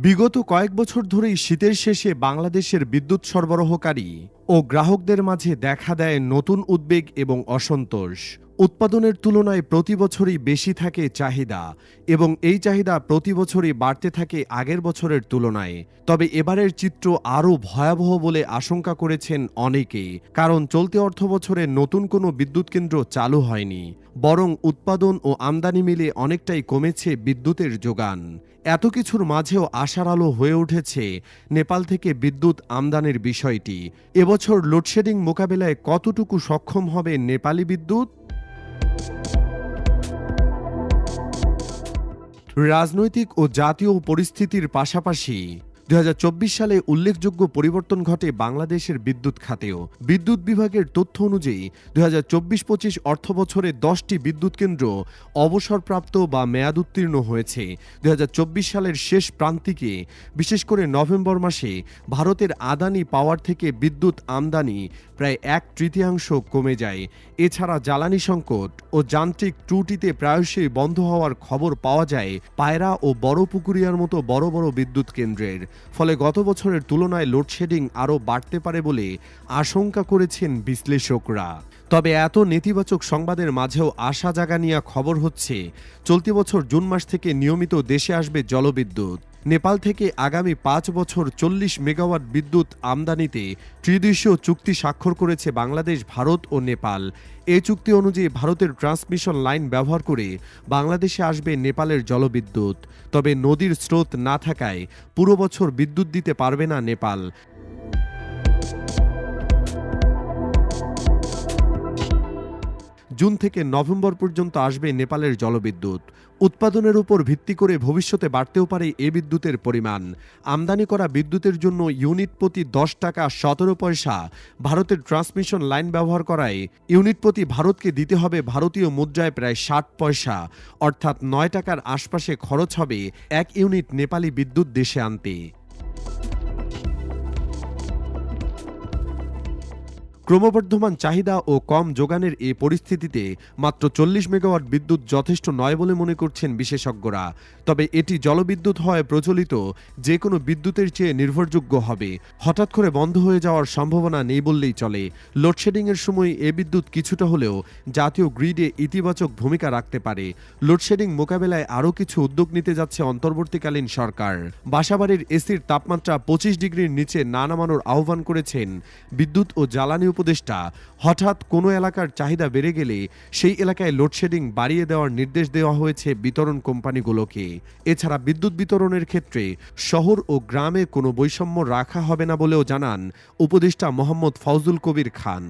বিগত কয়েক বছর ধরেই শীতের শেষে বাংলাদেশের বিদ্যুৎ সরবরাহকারী ও গ্রাহকদের মাঝে দেখা দেয় নতুন উদ্বেগ এবং অসন্তোষ। উৎপাদনের তুলনায় প্রতি বছরই বেশি থাকে চাহিদা এবং এই চাহিদা প্রতি বছরই বাড়তে থাকে আগের বছরের তুলনায়। তবে এবারের চিত্র আরও ভয়াবহ বলে আশঙ্কা করেছেন অনেকে কারণ চলতি অর্থ বছরে নতুন কোনো বিদ্যুৎ কেন্দ্র চালু হয়নি, বরং উৎপাদন ও আমদানি মিলে অনেকটাই কমেছে বিদ্যুতের যোগান। এত কিছুর মাঝেও আশার আলো হয়ে উঠেছে নেপাল থেকে বিদ্যুৎ আমদানির বিষয়টি। এবছর লোডশেডিং মোকাবেলায় কতটুকু সক্ষম হবে নেপালি বিদ্যুৎ? রাজনৈতিক ও জাতীয় পরিস্থিতির পাশাপাশি দু হাজার চব্বিশ সালে উল্লেখযোগ্য পরিবর্তন ঘটে বাংলাদেশের বিদ্যুৎ খাতেও। বিদ্যুৎ বিভাগের তথ্য অনুযায়ী, দুই হাজার চব্বিশ পঁচিশ অর্থ বছরে দশটি বিদ্যুৎ কেন্দ্র অবসরপ্রাপ্ত বা মেয়াদ উত্তীর্ণ হয়েছে। দু হাজার চব্বিশ সালের শেষ প্রান্তিকে, বিশেষ করে নভেম্বর মাসে, ভারতের আদানি পাওয়ার থেকে বিদ্যুৎ আমদানি প্রায় এক তৃতীয়াংশ কমে যায়। এছাড়া জ্বালানি সংকট ও যান্ত্রিক ত্রুটিতে প্রায়শই বন্ধ হওয়ার খবর পাওয়া যায় পায়রা ও বড় পুকুরিয়ার মতো বড় বড় বিদ্যুৎ কেন্দ্রের। ফলে গত বছরের তুলনায় লোডশেডিং আরও বাড়তে পারে বলে আশঙ্কা করেছেন বিশ্লেষকরা। তবে এত নেতিবাচক সংবাদের মাঝেও আশা জাগানিয়া খবর হচ্ছে, চলতি বছর জুন মাস থেকে নিয়মিত দেশে আসবে জলবিদ্যুৎ। নেপাল থেকে আগামী পাঁচ বছর চল্লিশ মেগাওয়াট বিদ্যুৎ আমদানিতে ত্রিদেশীয় চুক্তি স্বাক্ষর করেছে বাংলাদেশ, ভারত ও নেপাল। এ চুক্তি অনুযায়ী ভারতের ট্রান্সমিশন লাইন ব্যবহার করে বাংলাদেশে আসবে নেপালের জলবিদ্যুৎ। তবে নদীর স্রোত না থাকায় পুরো বছর বিদ্যুৎ দিতে পারবে না নেপাল। জুন থেকে নভেম্বর পর্যন্ত আসবে নেপালের জলবিদ্যুৎ। উৎপাদনের উপর ভিত্তি করে ভবিষ্যতে বাড়তেও পারে এ বিদ্যুতের পরিমাণ। আমদানি করা বিদ্যুতের জন্য ইউনিট প্রতি দশ টাকা সতেরো পয়সা। ভারতের ট্রান্সমিশন লাইন ব্যবহার করায় ইউনিট প্রতি ভারতকে দিতে হবে ভারতীয় মুদ্রায় প্রায় ষাট পয়সা। অর্থাৎ নয় টাকার আশপাশে খরচ হবে এক ইউনিট নেপালি বিদ্যুৎ দেশে আনতে। ক্রমবর্ধমান চাহিদা ও কম যোগানের এই পরিস্থিতিতে মাত্র চল্লিশ মেগাওয়াট বিদ্যুৎ যথেষ্ট নয় বলে মনে করছেন বিশেষজ্ঞরা। তবে এটি জলবিদ্যুৎ হয় প্রচলিত যে কোনো বিদ্যুতের চেয়ে নির্ভরযোগ্য হবে। হঠাৎ করে বন্ধ হয়ে যাওয়ার সম্ভাবনা নেই বললেই চলে। লোডশেডিংয়ের সময় এ বিদ্যুৎ কিছুটা হলেও জাতীয় গ্রিডে ইতিবাচক ভূমিকা রাখতে পারে। লোডশেডিং মোকাবেলায় আরও কিছু উদ্যোগ নিতে যাচ্ছে অন্তর্বর্তীকালীন সরকার। বাসাবাড়ির এসির তাপমাত্রা পঁচিশ ডিগ্রির নিচে না নামানোর আহ্বান করেছেন বিদ্যুৎ ও জ্বালানি উপদেষ্টা, হঠাৎ কোনো এলাকার চাহিদা বেড়ে গেলে সেই এলাকায় লোডশেডিং বাড়িয়ে দেওয়ার নির্দেশ দেওয়া হয়েছে বিতরণ কোম্পানিগুলোকে। এছাড়া বিদ্যুৎ বিতরণের ক্ষেত্রে শহর ও গ্রামে কোনো বৈষম্য রাখা হবে না বলেও জানান উপদেষ্টা মোহাম্মদ ফজুল কবির খান।